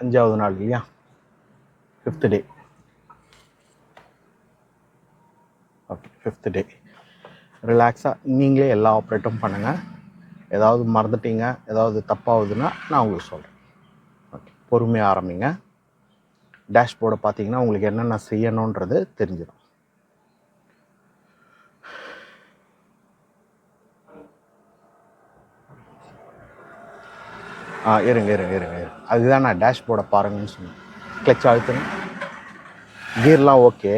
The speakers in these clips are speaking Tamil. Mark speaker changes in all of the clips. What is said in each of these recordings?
Speaker 1: அஞ்சாவது நாள் இல்லையா? Fifth day okay fifth day ரிலாக்ஸாக நீங்களே எல்லா ஆப்ரேட்டும் பண்ணுங்கள் ஏதாவது மறந்துட்டீங்க ஏதாவது தப்பாகுதுன்னா நான் உங்களுக்கு சொல்கிறேன் ஓகே பொறுமையாக ஆரம்பிங்க. டேஷ்போர்டை பார்த்தீங்கன்னா உங்களுக்கு என்னென்ன செய்யணுன்றது தெரிஞ்சிடும். ஆ இருங்க இருங்க இருங்க இருங்க. அதுதான் நான் டேஷ்போர்டை பாருங்கன்னு சொன்னேன். கிளச் அழுத்துங்க. கியர்லாம் ஓகே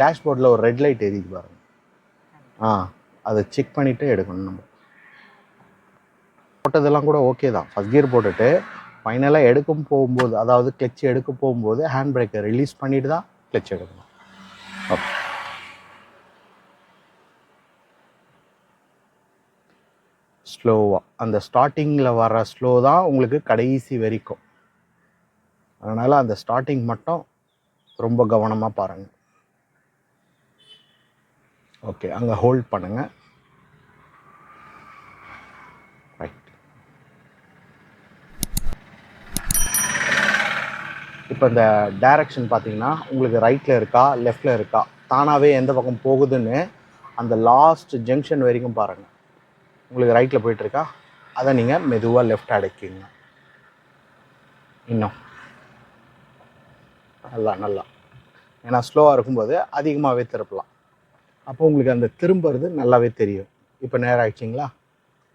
Speaker 1: டேஷ்போர்டில் ஒரு ரெட் லைட் எரிக்கு பாருங்க. ஆ அதை செக் பண்ணிவிட்டு எடுக்கணும் நம்ம. போட்டதெல்லாம் கூட ஓகே தான். ஃபஸ்ட் கியர் போட்டுட்டு ஃபைனலாக எடுக்கும் போகும்போது அதாவது கிளச் எடுக்க போகும்போது ஹேண்ட் பிரேக்கை ரிலீஸ் பண்ணிட்டு தான் கிளச் எடுக்கணும். ஓகே ஸ்லோவாக அந்த ஸ்டார்டிங்கில் வர ஸ்லோ தான் உங்களுக்கு கடைசி வரைக்கும். அதனால் அந்த ஸ்டார்டிங் மட்டும் ரொம்ப கவனமாக பாருங்கள் ஓகே அங்கே ஹோல்ட் பண்ணுங்கள் ரைட் இப்போ இந்த டைரக்ஷன் பார்த்தீங்கன்னா உங்களுக்கு ரைட்டில் இருக்கா லெஃப்டில் இருக்கா தானாகவே எந்த பக்கம் போகுதுன்னு அந்த லாஸ்ட் ஜங்ஷன் வரைக்கும் பாருங்கள் உங்களுக்கு ரைட்டில் போயிட்டுருக்கா? அதை நீங்கள் மெதுவாக லெஃப்ட் அடைக்குங்க. இன்னும். நல்லா நல்லா. ஏன்னா ஸ்லோவாக இருக்கும்போது அதிகமாகவே திருப்பலாம். அப்போ உங்களுக்கு அந்த திரும்புறது நல்லாவே தெரியும். இப்போ நேரம் ஆயிடுச்சிங்களா?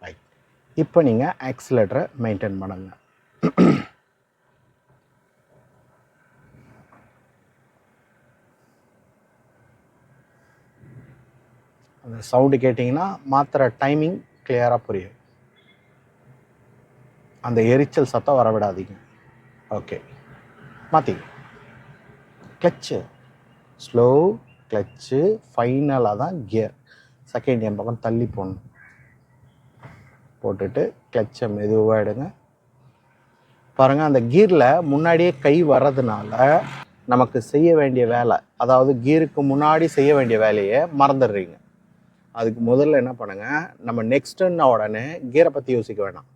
Speaker 1: ரைட் இப்போ நீங்கள் ஆக்சிலேட்டரை மெயின்டைன் பண்ணுங்க. அந்த சவுண்டு கேட்டிங்கன்னா மாத்திர டைமிங் கிளியராக புரியும். அந்த எரிச்சல் சத்தம் வர விடாதீங்க ஓகே மாற்றிங்க கிளச்சு ஸ்லோ கிளச்சு ஃபைனலாக தான் கியர் செகண்ட் என் பக்கம் தள்ளி போடணும். போட்டுட்டு கிளச்சை மெதுவாக எடுங்க. பாருங்கள் அந்த கீரில் முன்னாடியே கை வர்றதுனால நமக்கு செய்ய வேண்டிய வேலை அதாவது கீருக்கு முன்னாடி செய்ய வேண்டிய வேலையை மறந்துடுறீங்க. அதுக்கு முதல்ல என்ன பண்ணுங்கள் நம்ம நெக்ஸ்ட்டுன்ன உடனே கீரை பற்றி யோசிக்க வேணாம்.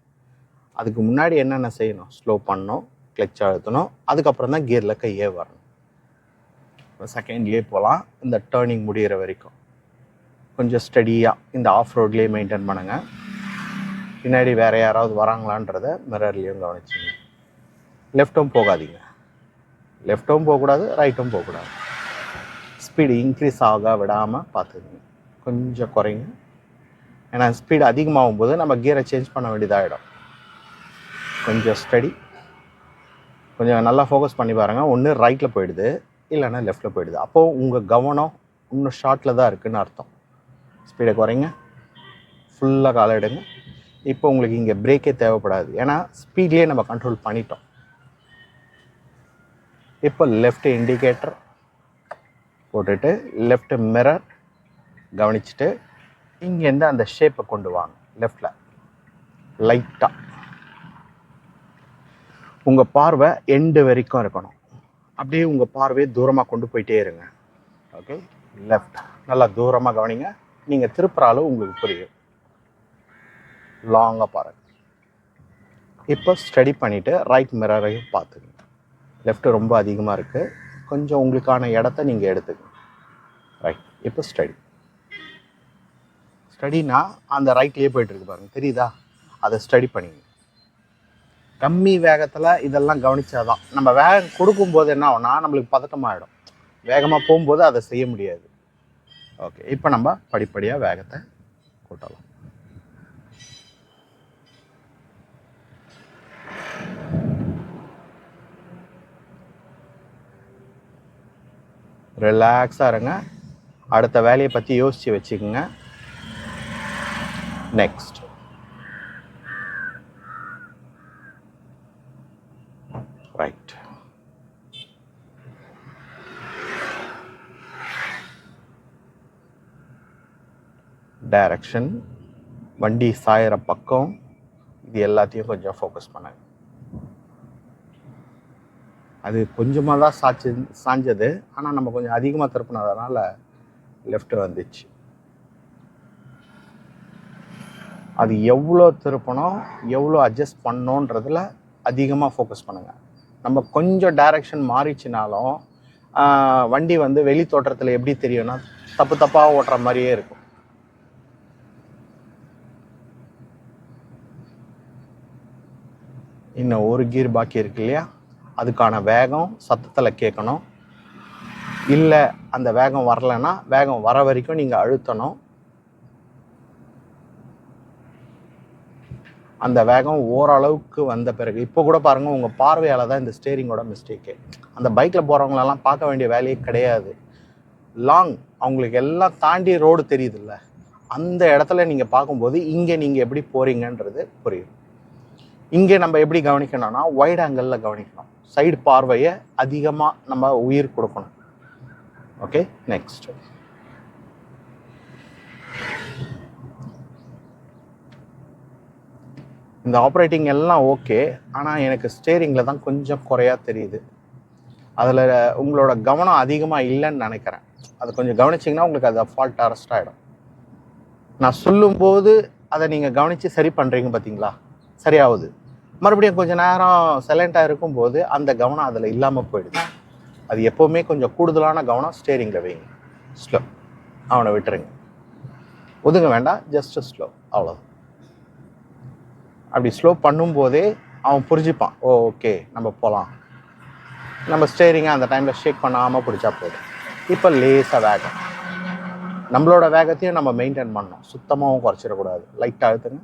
Speaker 1: அதுக்கு முன்னாடி என்னென்ன செய்யணும்? ஸ்லோ பண்ணணும் கிளச் அழுத்தணும் அதுக்கப்புறம் தான் கியரில் கையே வரணும். செகண்ட்லேயே போகலாம் இந்த டேர்னிங் முடிகிற வரைக்கும். கொஞ்சம் ஸ்டடியாக இந்த ஆஃப் ரோட்லேயே மெயின்டைன் பண்ணுங்கள் பின்னாடி வேறு யாராவது வராங்களான்றத மிரர்லேயும் கவனிச்சிங்க. லெஃப்ட்டும் போகாதீங்க. லெஃப்ட்டும் போகக்கூடாது ரைட்டும் போகக்கூடாது. ஸ்பீடு இன்க்ரீஸ் ஆக விடாமல் பார்த்துக்குங்க. கொஞ்சம் குறைங்க ஏன்னா ஸ்பீடு அதிகமாகும் போது நம்ம கியரை சேஞ்ச் பண்ண வேண்டியதாகிடும் கொஞ்சம் ஸ்டடி கொஞ்சம் நல்லா ஃபோக்கஸ் பண்ணி பாருங்கள் ஒன்று ரைட்டில் போயிடுது. இல்லைன்னா லெஃப்ட்டில் போயிடுது. அப்போது உங்கள் கவனம் இன்னும் ஷார்ட்டில் தான் இருக்குதுன்னு அர்த்தம். ஸ்பீடை குறைங்க. ஃபுல்லாக காலை எடுங்க. இப்போ உங்களுக்கு இங்கே பிரேக்கே தேவைப்படாது. ஏன்னா ஸ்பீட்லேயே நம்ம கண்ட்ரோல் பண்ணிட்டோம். இப்போ லெஃப்ட் இண்டிகேட்டர் போட்டுட்டு லெஃப்ட் மிரர் கவனிச்சுட்டு இங்கேருந்து அந்த ஷேப்பை கொண்டு வாங்க. லெஃப்டில் லைட்டாக உங்கள் பார்வை எண்டு வரைக்கும் இருக்கணும். அப்படியே உங்கள் பார்வையை தூரமாக கொண்டு போயிட்டே இருங்க. ஓகே லெஃப்ட் நல்லா தூரமாக கவனிங்க. நீங்கள் திருப்புற அளவு உங்களுக்கு புரியும். லாங்காக பாருங்க. இப்போ ஸ்டடி பண்ணிவிட்டு ரைட் மிரரையும் பார்த்துங்க லெஃப்ட் ரொம்ப அதிகமாக இருக்குது கொஞ்சம் உங்களுக்கான இடத்த நீங்கள் எடுத்துக்கங்க. ரைட் இப்போ ஸ்டடி ஸ்டடினா அந்த ரைட்லேயே போயிட்டு பாருங்கள் பாருங்க. தெரியுதா? அதை ஸ்டடி பண்ணிங்க கம்மி வேகத்தில் இதெல்லாம் கவனிச்சாதான். நம்ம வேகம் கொடுக்கும்போது என்ன ஆகும்னா நம்மளுக்கு பதட்டமாகிடும் வேகமாக போகும்போது அதை செய்ய முடியாது. ஓகே இப்போ நம்ம படிப்படியாக வேகத்தை கூட்டலாம். ரிலாக்ஸாக இருங்க. அடுத்த வேலையை பற்றி யோசித்து வச்சுக்கோங்க. நெக்ஸ்ட் ரைட் டைரக்ஷன் வண்டி சாயிற பக்கம். இது எல்லாத்தையும் கொஞ்சம் ஃபோக்கஸ் பண்ணுங்க அது கொஞ்சமாக தான் சாய்ச்சி சாஞ்சது. ஆனால் நம்ம கொஞ்சம் அதிகமாக திருப்பினதுனால லெஃப்ட் வந்துச்சு. அது எவ்வளோ திருப்பணும் எவ்வளோ அட்ஜஸ்ட் பண்ணோன்றதில் அதிகமாக ஃபோக்கஸ் பண்ணுங்கள் நம்ம கொஞ்சம் டைரக்ஷன் மாறிச்சினாலும் வண்டி வந்து வெளி தோற்றத்தில் எப்படி தெரியும்னா தப்பு தப்பாக ஓட்டுற மாதிரியே இருக்கும். இன்னும் ஒரு கீர் பாக்கி இருக்கு இல்லையா? அதுக்கான வேகம் சத்தத்தில் கேட்கணும். இல்லை அந்த வேகம் வரலைன்னா வேகம் வர வரைக்கும் நீங்கள் அழுத்தணும். அந்த வேகம் ஓரளவுக்கு வந்த பிறகு இப்போ கூட பாருங்கள் உங்கள் பார்வையால் தான் இந்த ஸ்டேரிங்கோட மிஸ்டேக்கு அந்த பைக்கில் போகிறவங்களெல்லாம் பார்க்க வேண்டிய வேலையே கிடையாது. லாங் அவங்களுக்கு எல்லாம் தாண்டி ரோடு தெரியுதுல்ல. அந்த இடத்துல நீங்கள் பார்க்கும்போது இங்கே நீங்கள் எப்படி போகிறீங்கன்றது புரியும். இங்கே நம்ம எப்படி கவனிக்கணும்னா ஒயிட் ஆங்கிளில் கவனிக்கணும். சைடு பார்வையை அதிகமாக நம்ம உயிர் கொடுக்கணும். ஓகே நெக்ஸ்ட் இந்த ஆப்ரேட்டிங் எல்லாம் ஓகே ஆனால் எனக்கு ஸ்டேரிங்கில் தான் கொஞ்சம் குறையா தெரியுது. அதில் உங்களோட கவனம் அதிகமாக இல்லைன்னு நினைக்கிறேன். அது கொஞ்சம் கவனிச்சிங்கன்னா உங்களுக்கு அது ஃபால்ட் அரெஸ்ட் ஆகிடும் நான் சொல்லும்போது அதை நீங்கள் கவனித்து சரி பண்ணுறீங்க பார்த்தீங்களா சரியாகுது. மறுபடியும் கொஞ்சம் நேரம் சைலண்ட்டாக இருக்கும்போது அந்த கவனம் அதில் இல்லாமல் போயிடுது. அது எப்போவுமே கொஞ்சம் கூடுதலான கவனம் ஸ்டேரிங்கில் வைங்க. ஸ்லோ அவனை விட்டுருங்க. ஒதுங்க வேண்டாம். ஜஸ்ட் ஸ்லோ அவ்வளோதான் அப்படி ஸ்லோ பண்ணும்போதே அவன் புரிஞ்சுப்பான். ஓ ஓகே நம்ம போகலாம் நம்ம ஸ்டேரிங்கை அந்த டைமில் ஷேக் பண்ணாமல் பிடிச்சா போதும். இப்போ லேசாக வேகம். நம்மளோட வேகத்தையும் நம்ம மெயின்டைன் பண்ணணும். சுத்தமாகவும் குறைச்சிடக்கூடாது. லைட்டாக அழுத்துங்க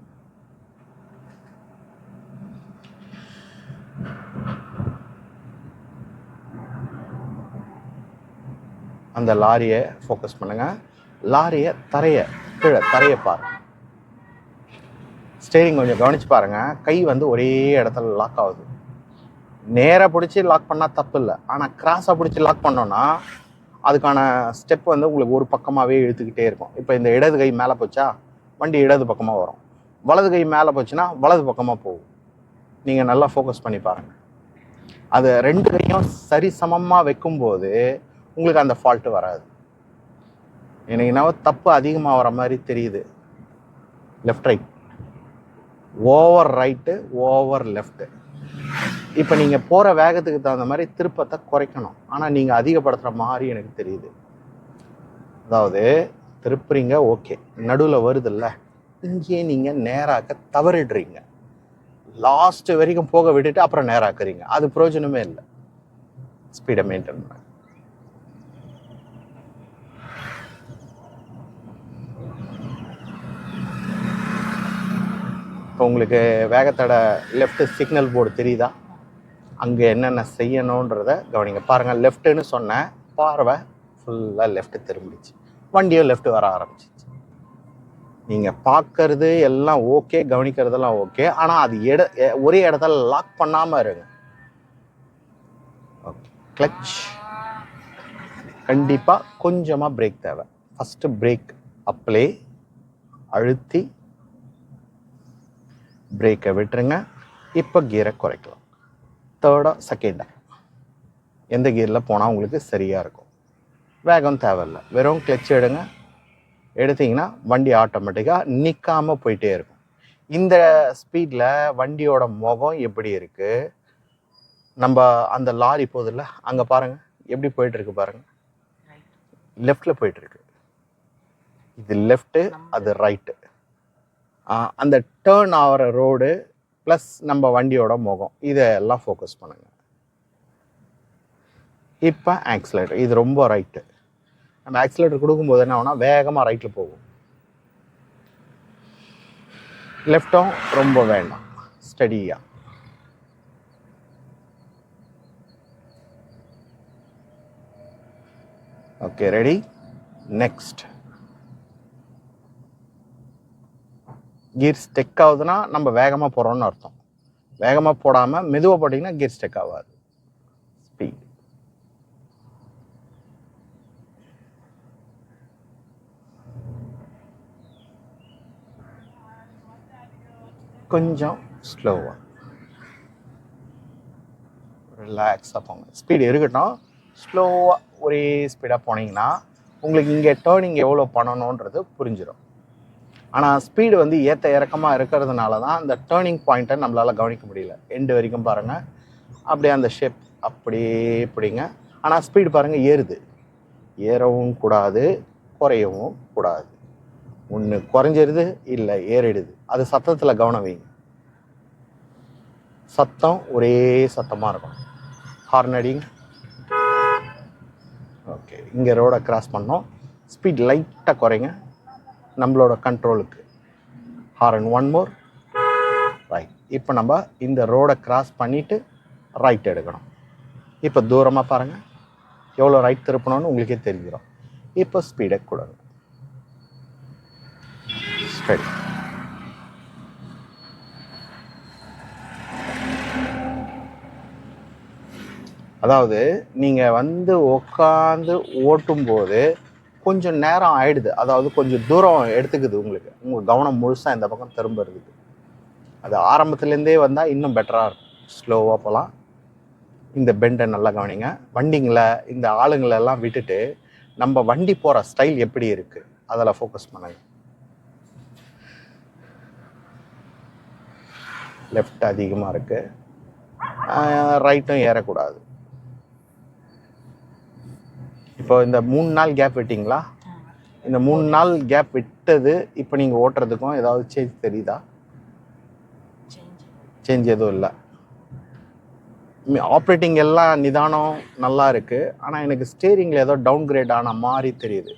Speaker 1: அந்த லாரியை ஃபோக்கஸ் பண்ணுங்கள் லாரியை தரையை கீழே தரையை பாருங்கள் ஸ்டேரிங் கொஞ்சம் கவனிச்சு பாருங்கள் கை வந்து ஒரே இடத்துல லாக் ஆகுது. நேராக பிடிச்சி லாக் பண்ணால் தப்பு இல்லை. ஆனால் கிராஸாக பிடிச்சி லாக் பண்ணோன்னா அதுக்கான ஸ்டெப் வந்து உங்களுக்கு ஒரு பக்கமாகவே இழுத்துக்கிட்டே இருக்கும். இப்போ இந்த இடது கை மேலே போச்சா? வண்டி இடது பக்கமாக வரும். வலது கை மேலே போச்சுன்னா வலது பக்கமாக போகும். நீங்கள் நல்லா ஃபோக்கஸ் பண்ணி பாருங்கள் அது ரெண்டு கையும் சரி சமமாக வைக்கும்போது உங்களுக்கு அந்த ஃபால்ட்டு வராது. எனக்கு என்னவோ தப்பு அதிகமாக வர மாதிரி தெரியுது. Left right over right over left. இப்போ நீங்கள் போகிற வேகத்துக்கு தகுந்த மாதிரி திருப்பத்தை குறைக்கணும். ஆனால் நீங்கள் அதிகப்படுத்துகிற மாதிரி எனக்கு தெரியுது. அதாவது திருப்புறீங்க ஓகே. நடுவில் வருதுல்ல. இங்கேயே நீங்கள் நேராக்க தவறிடுறீங்க. லாஸ்ட் வரைக்கும் போக விட்டுட்டு அப்புறம் நேராக்குறீங்க. அது பிரயோஜனமே இல்லை. ஸ்பீடை மெயின்டைன் பண்ண இப்போ உங்களுக்கு வேகத்தடை லெஃப்ட் சிக்னல் போர்டு தெரியுதா? அங்கே என்னென்ன செய்யணுன்றத கவனிங்க. பாருங்கள் லெஃப்ட்டுன்னு சொன்னேன் பார்வை ஃபுல்லாக லெஃப்ட் திரும்பிடுச்சு. வண்டியும் லெஃப்ட் வர ஆரம்பிச்சிச்சு நீங்கள் பார்க்கறது எல்லாம் ஓகே கவனிக்கிறதெல்லாம் ஓகே ஆனால் அது இட எ- ஒரே இடத்துல லாக் பண்ணாமல் இருங்க. ஓகே கிளச் கண்டிப்பாக கொஞ்சமாக பிரேக் தேவை. ஃபஸ்ட்டு பிரேக் அப்ளே அழுத்தி பிரேக்கை விட்டுருங்க. இப்போ கியரை குறைக்கலாம். தேர்டா செகண்டா எந்த கியரில் போனால் உங்களுக்கு சரியாக இருக்கும். வேகம் தேவையில்லை. வெறும் கிளச் எடுங்க. எடுத்தீங்கன்னா வண்டி ஆட்டோமேட்டிக்காக நிற்காம போயிட்டே இருக்கும். இந்த ஸ்பீடில் வண்டியோட முகம் எப்படி இருக்குது நம்ம அந்த லாரி போதில்ல அங்கே பாருங்கள் எப்படி போயிட்டு இருக்கு பாருங்க லெஃப்டில் போயிட்டு இருக்கு இது லெஃப்ட்டு அது ரைட்டு அந்த டேர்ன் ஆகிற ரோடு ப்ளஸ் நம்ம வண்டியோட முகம். இதெல்லாம் ஃபோக்கஸ் பண்ணுங்கள் இப்போ ஆக்சிலேட்டர் இது ரொம்ப ரைட்டு நம்ம ஆக்சிலேட்டர் கொடுக்கும்போது என்ன ஆகுனா வேகமாக ரைட்டில் போகும். லெஃப்ட்டும் ரொம்ப வேண்டாம். ஸ்டடியாக okay ready next gear stuck ஆகுதுன்னா நம்ம வேகமாக போகிறோம்னு அர்த்தம். வேகமாக போடாமல் மெதுவாக போட்டிங்கன்னா கீர் ஸ்டெக் ஆகாது. ஸ்பீட் கொஞ்சம் ஸ்லோவாக ரிலாக்ஸாக போங்க. ஸ்பீடு இருக்கட்டும். ஸ்லோவாக ஒரே ஸ்பீடாக போனீங்கன்னா உங்களுக்கு இங்கே டேர்னிங் எவ்வளோ பண்ணணுன்றது புரிஞ்சிடும் ஆனால் ஸ்பீடு வந்து ஏற்ற இறக்கமாக இருக்கிறதுனால தான் அந்த டேர்னிங் பாயிண்ட்டை நம்மளால் கவனிக்க முடியல. எண்டு வரைக்கும் பாருங்கள் அப்படியே அந்த ஷேப் அப்படியே இப்படிங்க ஆனால் ஸ்பீடு பாருங்கள் ஏறுது. ஏறவும் கூடாது குறையவும் கூடாது. ஒன்று குறைஞ்சிருது இல்லை ஏறிடுது. அது சத்தத்தில் கவனம் வைங்க. சத்தம் ஒரே சத்தமாக இருக்கும். ஹார்ன் அடிங்க. ஓகே இங்கே ரோடை கிராஸ் பண்ணோம். ஸ்பீட் லைட்டாக குறைங்க. நம்மளோட கண்ட்ரோலுக்கு ஹாரன் ஒன் மோர் ரைட் இப்போ நம்ம இந்த ரோடை கிராஸ் பண்ணிவிட்டு ரைட் எடுக்கணும். இப்போ தூரமாக பாருங்கள் எவ்வளோ ரைட் திருப்பணும்னு உங்களுக்கே தெரிஞ்சிடும் இப்போ ஸ்பீடை கொடுங்க ஸ்ட்ரைட் அதாவது நீங்கள் வந்து உட்காந்து ஓட்டும்போது கொஞ்சம் நேரம் ஆயிடுது. அதாவது கொஞ்சம் தூரம் எடுத்துக்குது உங்களுக்கு. உங்கள் கவனம் முழுசாக இந்த பக்கம் திரும்ப இருக்குது அது ஆரம்பத்துலேருந்தே வந்தால் இன்னும் பெட்டராக இருக்கும். ஸ்லோவாக போகலாம் இந்த பெண்டை நல்லா கவனிங்க. வண்டிங்களை இந்த ஆளுங்களெல்லாம் விட்டுட்டு நம்ம வண்டி போகிற ஸ்டைல் எப்படி இருக்குது அதில் ஃபோக்கஸ் பண்ணுங்க. லெஃப்ட் அதிகமாக இருக்குது ரைட்டும் ஏறக்கூடாது. இப்போ இந்த மூணு நாள் கேப் விட்டீங்களா? இந்த மூணு நாள் கேப் விட்டது இப்போ நீங்கள் ஓட்டுறதுக்கும் ஏதாவது சேஞ்ச் தெரியுதா? சேஞ்ச் எதுவும் இல்லை. ஆப்ரேட்டிங் எல்லாம் நிதானம் நல்லா இருக்கு. ஆனால் எனக்கு ஸ்டேரிங்கில் ஏதோ டவுன் கிரேட் ஆன மாதிரி தெரியுது.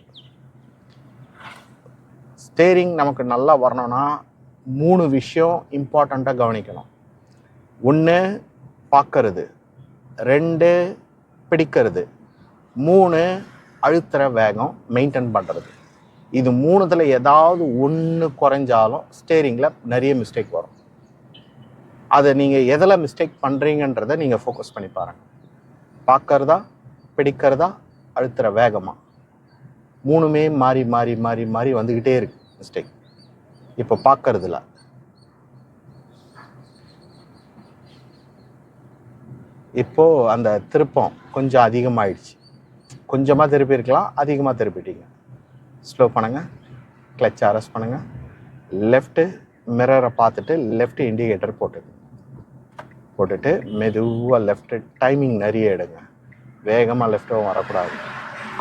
Speaker 1: ஸ்டேரிங் நமக்கு நல்லா வரணும்னா மூணு விஷயம் இம்பார்ட்டண்ட்டாக கவனிக்கணும். ஒன்று பார்க்கறது. ரெண்டு பிடிக்கிறது. மூணு அழுத்துற வேகம் மெயின்டைன் பண்ணுறது இது மூணுத்தில் ஏதாவது ஒன்று குறைஞ்சாலும் ஸ்டேரிங்கில் நிறைய மிஸ்டேக் வரும். அதை நீங்கள் எதில் மிஸ்டேக் பண்ணுறீங்கன்றதை நீங்கள் ஃபோக்கஸ் பண்ணி பாருங்கள் பார்க்கறதா பிடிக்கிறதா அழுத்துற வேகமாக மூணுமே மாறி மாறி மாறி மாறி வந்துக்கிட்டே இருக்கு மிஸ்டேக் இப்போ பார்க்கறதுல. இப்போது அந்த திருப்பம் கொஞ்சம் அதிகமாகிடுச்சு கொஞ்சமாக திருப்பியிருக்கலாம் அதிகமாக திருப்பிட்டீங்க. ஸ்லோ பண்ணுங்கள் கிளச் அரெஸ்ட் பண்ணுங்கள் லெஃப்ட்டு மிரரை பார்த்துட்டு லெஃப்ட் இண்டிகேட்டர் போட்டுங்க போட்டுட்டு மெதுவாக லெஃப்ட்டு டைமிங் நிறைய எடுங்க. வேகமாக லெஃப்ட்டும் வரக்கூடாது.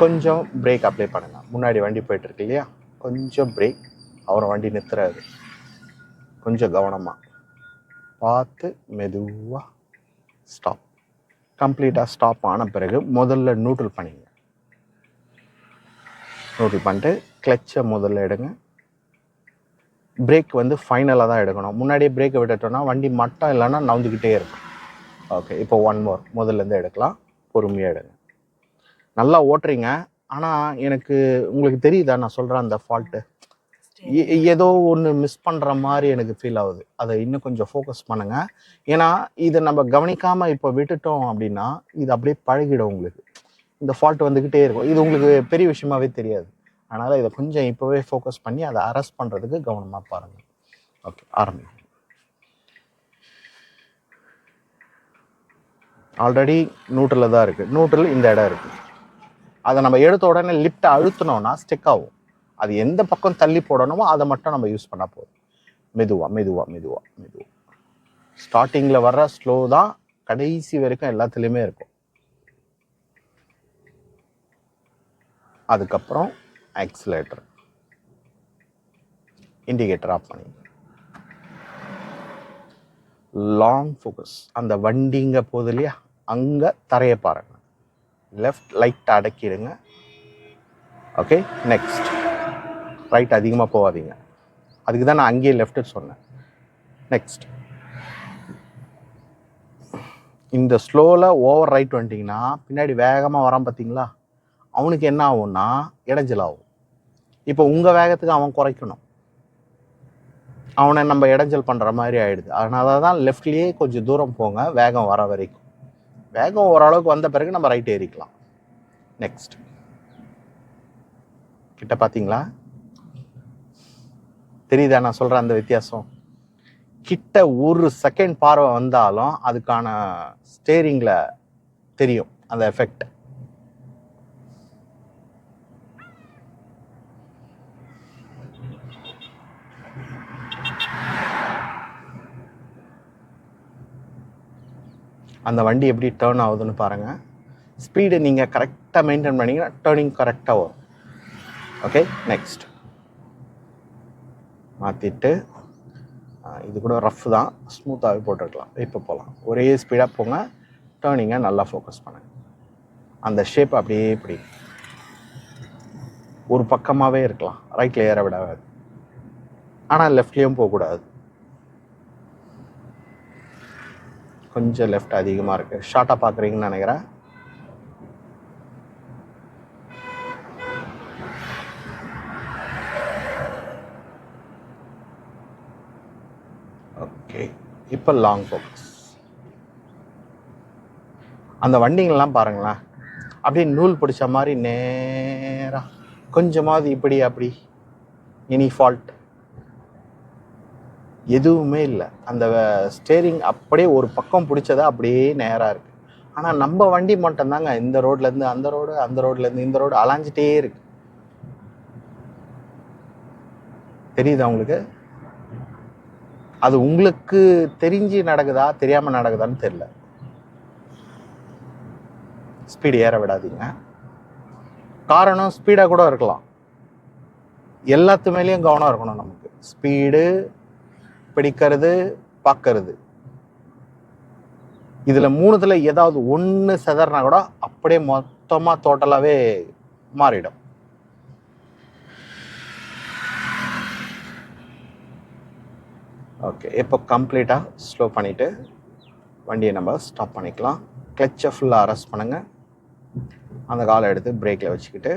Speaker 1: கொஞ்சம் பிரேக் அப்ளை பண்ணுங்கள் முன்னாடி வண்டி போயிட்டுருக்கு இல்லையா? கொஞ்சம் பிரேக் அவரை வண்டி நிறுத்துறாரு. கொஞ்சம் கவனமாக பார்த்து மெதுவாக ஸ்டாப் கம்ப்ளீட்டாக ஸ்டாப் ஆன பிறகு முதல்ல நியூட்ரல் பண்ணிங்க. நியூட்ரல் பண்ணிட்டு கிளச்சை முதல்ல எடுங்க. பிரேக் வந்து ஃபைனலாக தான் எடுக்கணும். முன்னாடியே பிரேக்கை விட்டுட்டோம்னா வண்டி மட்டம் இல்லைன்னா நவுந்துக்கிட்டே இருக்கும். ஓகே இப்போ ஒன் மோர் முதல்லேருந்து எடுக்கலாம். பொறுமையாக எடுங்க. நல்லா ஓட்டுறீங்க. ஆனால் எனக்கு உங்களுக்கு தெரியுதா? நான் சொல்கிறேன் அந்த ஃபால்ட்டு ஏதோ ஒன்று மிஸ் பண்ணுற மாதிரி எனக்கு ஃபீல் ஆகுது. அதை இன்னும் கொஞ்சம் ஃபோக்கஸ் பண்ணுங்க. ஏன்னா இதை நம்ம கவனிக்காமல் இப்போ விட்டுட்டோம் அப்படின்னா இது அப்படியே பழகிடும் உங்களுக்கு. இந்த ஃபால்ட் வந்துக்கிட்டே இருக்கும். இது உங்களுக்கு பெரிய விஷயமாவே தெரியாது. அதனால் இதை கொஞ்சம் இப்போவே ஃபோக்கஸ் பண்ணி அதை அரெஸ்ட் பண்ணுறதுக்கு கவனமாக பாருங்கள் ஓகே ஆரம்பிக்கும் ஆல்ரெடி நூற்றில் தான் இருக்குது நியூட்ரல் இந்த இடம் இருக்குது அதை நம்ம எடுத்த உடனே லிஃப்ட்டை அழுத்தினோன்னா ஸ்டிக் ஆகும். அது எந்த பக்கம் தள்ளி போடணுமோ அதை மட்டும் நம்ம யூஸ் பண்ணால் போதும். மெதுவாக மெதுவாக மெதுவாக மெதுவாக ஸ்டார்டிங்கில் வர்ற ஸ்லோ தான் கடைசி வரைக்கும் எல்லாத்துலேயுமே இருக்கும். அதுக்கப்புறம் ஆக்சிலேட்டர் இண்டிகேட்டர் ஆஃப் பண்ணி. லாங் ஃபோக்கஸ் அந்த வண்டிங்க போகுது இல்லையா? அங்கே தரையை பாருங்க. லெஃப்ட் லைட் அடக்கிடுங்க. ஓகே நெக்ஸ்ட் ரைட் அதிகமாக போகாதீங்க. அதுக்கு தான் நான் அங்கேயே லெஃப்ட் சொன்னேன். நெக்ஸ்ட் இந்த ஸ்லோவில் ஓவர் ரைட் வந்துட்டிங்கன்னா பின்னாடி வேகமாக வரான் பார்த்தீங்களா அவனுக்கு என்ன ஆகும்னா இடைஞ்சல் ஆகும். இப்போ உங்கள் வேகத்துக்கு அவன் குறைக்கணும். அவனை நம்ம இடைஞ்சல் பண்ணுற மாதிரி ஆகிடுது அதனால தான் லெஃப்ட்லேயே கொஞ்சம் தூரம் போங்க வேகம் வர வரைக்கும். வேகம் ஓரளவுக்கு வந்த பிறகு நம்ம ரைட் ஏறிக்கலாம். நெக்ஸ்ட் கிட்ட பார்த்தீங்களா தெரியுதா நான் சொல்கிற அந்த வித்தியாசம்? கிட்ட ஒரு செகண்ட் பார்வை வந்தாலும் அதுக்கான ஸ்டேரிங்கில் தெரியும் அந்த எஃபெக்ட் அந்த வண்டி எப்படி டேர்ன் ஆகுதுன்னு பாருங்கள் ஸ்பீடு நீங்கள் கரெக்டாக மெயின்டைன் பண்ணிங்கன்னா டேர்னிங் கரெக்டாக வரும். ஓகே நெக்ஸ்ட் மாற்றிட்டு இது கூட ரஃப் தான். ஸ்மூத்தாகவே போட்டுருக்கலாம். இப்போ போகலாம் ஒரே ஸ்பீடாக போங்க. டேர்னிங்கை நல்லா ஃபோக்கஸ் பண்ணுங்க. அந்த ஷேப் அப்படியே இப்படி. ஒரு பக்கமாகவே இருக்கலாம். ரைட்டில் ஏற விடாது. ஆனால் லெஃப்ட்லேயும் போகக்கூடாது. கொஞ்சம் லெஃப்ட் அதிகமாக இருக்குது ஷார்ட்டாக பார்க்குறீங்கன்னு நினைக்கிறேன். ஓகே இப்போ லாங் ஃபோக்கஸ் அந்த வண்டிங்கெல்லாம் பாருங்களேன். அப்படியே நூல் பிடிச்ச மாதிரி நேராக கொஞ்சமாவது இப்படி அப்படி. இனி ஃபால்ட் எதுவுமே இல்லை. அந்த ஸ்டேரிங் அப்படியே ஒரு பக்கம் பிடிச்சதா அப்படியே நேராக இருக்குது ஆனால் நம்ம வண்டி மட்டும்தாங்க. இந்த ரோட்லேருந்து அந்த ரோடு அந்த ரோட்லேருந்து இந்த ரோடு அலைஞ்சிட்டே இருக்கு. தெரியுதா உங்களுக்கு? அது உங்களுக்கு தெரிஞ்சு நடக்குதா தெரியாமல் நடக்குதான்னு தெரில ஸ்பீடு ஏற விடாதீங்க. காரணம் ஸ்பீடாக கூட இருக்கலாம். எல்லாத்து மேலேயும் கவனம் இருக்கணும் நமக்கு. ஸ்பீடு பிடிக்கிறது பார்க்கறது இதில் மூணுத்துல ஏதாவது ஒன்று செதறினா கூட அப்படியே மொத்தமாக டோட்டலாகவே மாறிடும். ஓகே இப்போ கம்ப்ளீட்டாக ஸ்லோ பண்ணிவிட்டு வண்டியை நம்ம ஸ்டாப் பண்ணிக்கலாம். கிளச்சை ஃபுல்லாக அரெஸ்ட் பண்ணுங்கள் அந்த காலை எடுத்து பிரேக்கில் வச்சுக்கிட்டு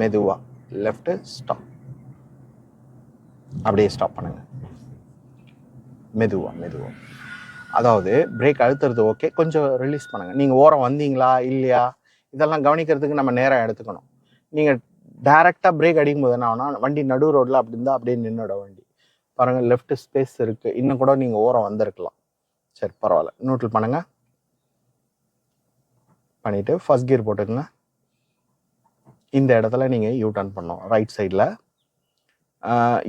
Speaker 1: மெதுவாக லெஃப்ட்டு ஸ்டாப் அப்படியே ஸ்டாப் பண்ணுங்கள் மெதுவாக மெதுவாக அதாவது பிரேக் அழுத்துறது ஓகே கொஞ்சம் ரிலீஸ் பண்ணுங்கள் நீங்கள் ஓரம் வந்தீங்களா இல்லையா? இதெல்லாம் கவனிக்கிறதுக்கு நம்ம நேரம் எடுத்துக்கணும். நீங்கள் டைரெக்டாக பிரேக் அடிக்கும்போது என்ன ஆகும்னா வண்டி நடு ரோட்டில் அப்படி இருந்தால் அப்படியே நின்னோட வண்டி. பாருங்கள் லெஃப்ட் ஸ்பேஸ் இருக்குது இன்னும் கூட நீங்கள் ஓரம் வந்திருக்கலாம். சரி பரவாயில்ல. நூட்டில் பண்ணுங்கள் பண்ணிவிட்டு ஃபர்ஸ்ட் கியர் போட்டுக்கங்க. இந்த இடத்துல நீங்கள் யூ டர்ன் பண்ணணும் ரைட் சைடில்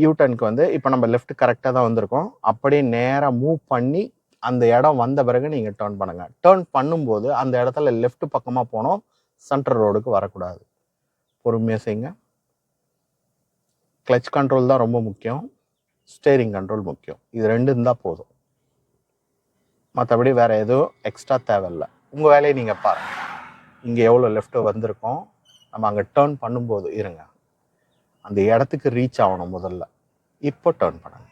Speaker 1: யூடர்னுக்கு வந்து இப்போ நம்ம லெஃப்ட் கரெக்டாக தான் வந்திருக்கோம். அப்படியே நேராக மூவ் பண்ணி அந்த இடம் வந்த பிறகு நீங்கள் டேர்ன் பண்ணுங்கள் டேர்ன் பண்ணும்போது அந்த இடத்துல லெஃப்ட் பக்கமாக போனோம். சென்ட்ரல் ரோடுக்கு வரக்கூடாது. பொறுமையாக செய்யுங்க கிளச் கண்ட்ரோல் தான் ரொம்ப முக்கியம். ஸ்டேரிங் கண்ட்ரோல் முக்கியம். இது ரெண்டு இருந்தால் போதும். மற்றபடி வேறு எதுவும் எக்ஸ்ட்ரா தேவையில்லை. உங்கள் வேலையை நீங்கள் பாருங்கள் இங்கே எவ்வளோ லெஃப்ட்டு வந்திருக்கோம். நம்ம அங்கே டேர்ன் பண்ணும்போது இருங்க. அந்த இடத்துக்கு ரீச் ஆகணும் முதல்ல. இப்போ டேர்ன் பண்ணுங்க.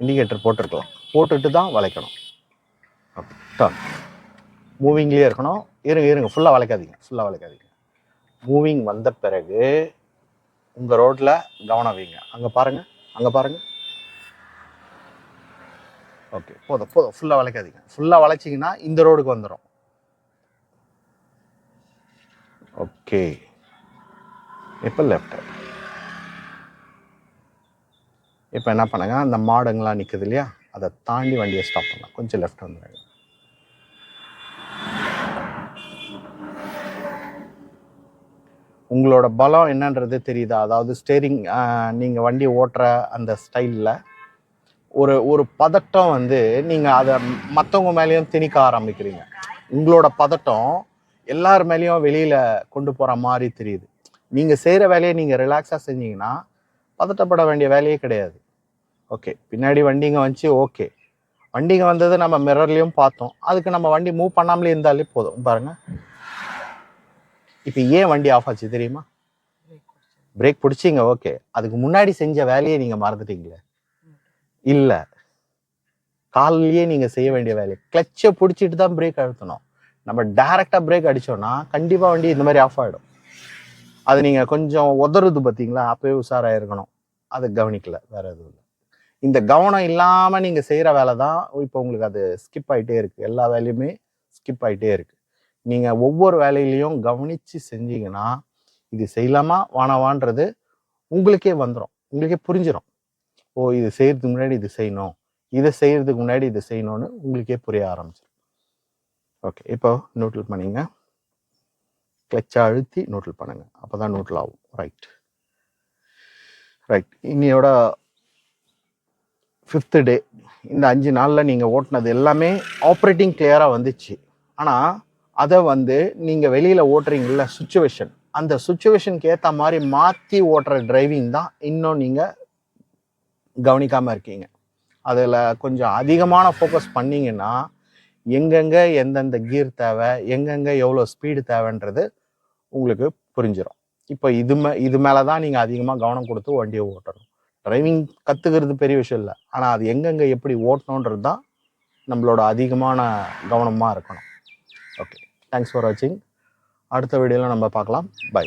Speaker 1: இண்டிகேட்டர் போட்டிருக்கலாம். போட்டுட்டு தான் வளைக்கணும். ஓகே டேர்ன் மூவிங்லேயே இருக்கணும். இருங்க இருங்க. ஃபுல்லாக வளைக்காதீங்க. ஃபுல்லாக வளைக்காதீங்க. மூவிங் வந்த பிறகு உங்கள் ரோட்டில் கவனம் வைங்க. அங்கே பாருங்கள் அங்கே பாருங்கள் ஓகே போதும் போதும். ஃபுல்லாக வளைக்காதீங்க. ஃபுல்லாக வளைச்சிங்கன்னா இந்த ரோடுக்கு வந்துடும் ஓகே இப்போ லெஃப்ட் இப்போ என்ன பண்ணுங்க? அந்த மாடுங்களாம் நிற்குது இல்லையா? அதை தாண்டி வண்டியை ஸ்டாப் பண்ணலாம் கொஞ்சம் லெஃப்ட் வந்துடுங்க உங்களோட பலம் என்னன்றது தெரியுதா? அதாவது ஸ்டேரிங் நீங்கள் வண்டி ஓட்டுற அந்த ஸ்டைலில் ஒரு ஒரு பதட்டம் வந்து நீங்கள் அதை மற்றவங்க மேலேயும் திணிக்க ஆரம்பிக்கிறீங்க. உங்களோட பதட்டம் எல்லார் மேலேயும் வெளியில் கொண்டு போகிற மாதிரி தெரியுது. நீங்கள் செய்கிற வேலையை நீங்கள் ரிலாக்ஸாக செஞ்சீங்கன்னா பதட்டப்பட வேண்டிய வேலையே கிடையாது. ஓகே பின்னாடி வண்டிங்க வந்துச்சு ஓகே வண்டிங்க வந்தது நம்ம மிரர்லேயும் பார்த்தோம். அதுக்கு நம்ம வண்டி மூவ் பண்ணாமலே இருந்தாலே போதும். பாருங்கள் இப்போ ஏன் வண்டி ஆஃப் ஆச்சு தெரியுமா? பிரேக் பிடிச்சிங்க ஓகே அதுக்கு முன்னாடி செஞ்ச வேலையை நீங்கள் மறந்துட்டீங்களே? இல்லை. காலிலேயே நீங்கள் செய்ய வேண்டிய வேலையை. கிளச்சை பிடிச்சிட்டு தான் பிரேக் அழுத்தணும். நம்ம டைரெக்டாக பிரேக் அடித்தோம்னா கண்டிப்பாக வண்டி இந்த மாதிரி ஆஃப் ஆகிடும் அது நீங்கள் கொஞ்சம் உதறுது பார்த்தீங்களா அப்போயே உஷாராக இருக்கணும் அதை கவனிக்கல வேற எதுவும் இல்லை. இந்த கவனம் இல்லாமல் நீங்கள் செய்கிற வேலை தான் இப்போ உங்களுக்கு அது ஸ்கிப் ஆகிட்டே இருக்குது எல்லா வேலையுமே ஸ்கிப் ஆகிட்டே இருக்குது நீங்கள் ஒவ்வொரு வேலையிலையும் கவனித்து செஞ்சீங்கன்னா இது செய்யலாமா? வானவான்றது உங்களுக்கே வந்துடும் உங்களுக்கே புரிஞ்சிடும் ஓ இது செய்யறதுக்கு முன்னாடி இது செய்யணும். இதை செய்யறதுக்கு முன்னாடி இதை செய்யணும்னு உங்களுக்கே புரிய ஆரம்பிச்சிடும் ஓகே இப்போ நோட்டில் பண்ணிங்க. கிளச்சை அழுத்தி நோட்டில் பண்ணுங்க அப்போ தான் நோட்டில் ஆகும். ரைட் ரைட் இன்னையோட ஃபிஃப்த்து டே இந்த அஞ்சு நாளில் நீங்கள் ஓட்டினது எல்லாமே ஆப்ரேட்டிங் கிளியராக வந்துச்சு. ஆனால் அதை வந்து நீங்கள் வெளியில் ஓட்டுறீங்கள சுச்சுவேஷன் அந்த சுச்சுவேஷனுக்கு ஏற்ற மாதிரி மாற்றி ஓட்டுற டிரைவிங் தான் இன்னும் நீங்கள் கவனிக்காமல் இருக்கீங்க. அதில் கொஞ்சம் அதிகமான ஃபோக்கஸ் பண்ணீங்கன்னா எங்கெங்கே எந்தெந்த கீர் தேவை எங்கெங்கே எவ்வளோ ஸ்பீடு தேவைன்றது உங்களுக்கு புரிஞ்சிடும் இப்போ இது மே இது மேலே தான் நீங்கள் அதிகமாக கவனம் கொடுத்து வண்டியை ஓட்டணும். டிரைவிங் கற்றுக்கிறது பெரிய விஷயம் இல்லை. ஆனால் அது எங்கெங்கே எப்படி ஓட்டணுன்றது தான் நம்மளோட அதிகமான கவனமாக இருக்கணும். ஓகே தேங்க்ஸ் ஃபார் வாட்சிங் அடுத்த வீடியோவில் நம்ம பார்க்கலாம். பை